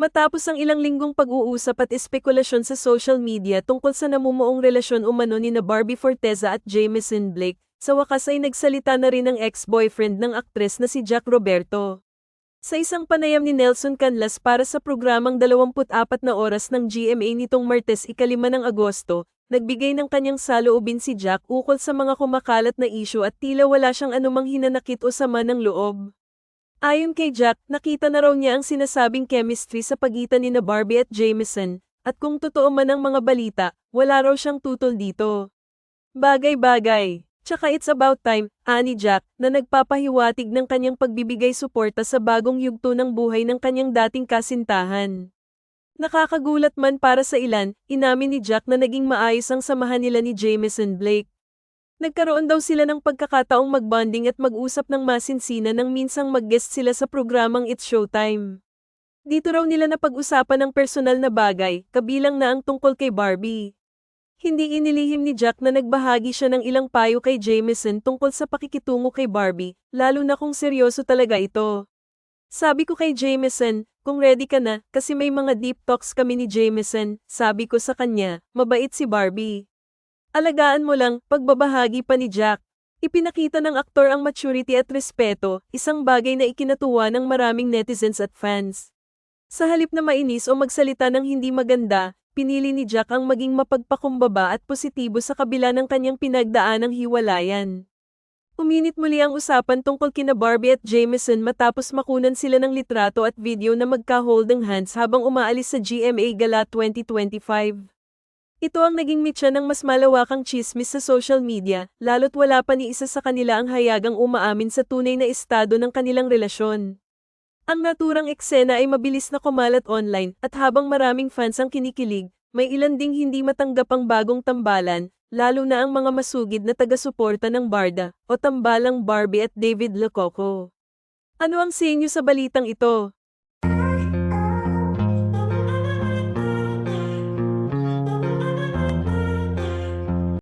Matapos ang ilang linggong pag-uusap at espekulasyon sa social media tungkol sa namumuong relasyon umano ni na Barbie Forteza at Jameson Blake, sa wakas ay nagsalita na rin ang ex-boyfriend ng aktres na si Jack Roberto. Sa isang panayam ni Nelson Canlas para sa programang 24 na oras ng GMA nitong Martes ikalima ng Agosto, nagbigay ng kanyang saloobin si Jack ukol sa mga kumakalat na isyu at tila wala siyang anumang hinanakit o sama ng loob. Ayon kay Jack, nakita na raw niya ang sinasabing chemistry sa pagitan ni na Barbie at Jameson, at kung totoo man ang mga balita, wala raw siyang tutol dito. Bagay-bagay. Tsaka it's about time, ani Jack, na nagpapahiwatig ng kanyang pagbibigay suporta sa bagong yugto ng buhay ng kanyang dating kasintahan. Nakakagulat man para sa ilan, inamin ni Jack na naging maayos ang samahan nila ni Jameson Blake. Nagkaroon daw sila ng pagkakataong magbonding at mag-usap ng masinsinan nang minsang mag-guest sila sa programang It's Showtime. Dito raw nila napag-usapan ng personal na bagay, kabilang na ang tungkol kay Barbie. Hindi inilihim ni Jack na nagbahagi siya ng ilang payo kay Jameson tungkol sa pakikitungo kay Barbie, lalo na kung seryoso talaga ito. Sabi ko kay Jameson, kung ready ka na, kasi may mga deep talks kami ni Jameson, sabi ko sa kanya, mabait si Barbie. Alagaan mo lang, pagbabahagi pa ni Jack. Ipinakita ng aktor ang maturity at respeto, isang bagay na ikinatuwa ng maraming netizens at fans. Sa halip na mainis o magsalita ng hindi maganda, pinili ni Jack ang maging mapagpakumbaba at positibo sa kabila ng kanyang pinagdaan ng hiwalayan. Uminit muli ang usapan tungkol kina Barbie at Jameson matapos makunan sila ng litrato at video na magka-holding hands habang umaalis sa GMA Gala 2025. Ito ang naging mitya ng mas malawakang chismis sa social media, lalo't wala pa ni isa sa kanila ang hayagang umaamin sa tunay na estado ng kanilang relasyon. Ang naturang eksena ay mabilis na kumalat online at habang maraming fans ang kinikilig, may ilan ding hindi matanggap ang bagong tambalan, lalo na ang mga masugid na taga-suporta ng Barda o tambalang Barbie at David Lococo. Ano ang sinyo sa balitang ito?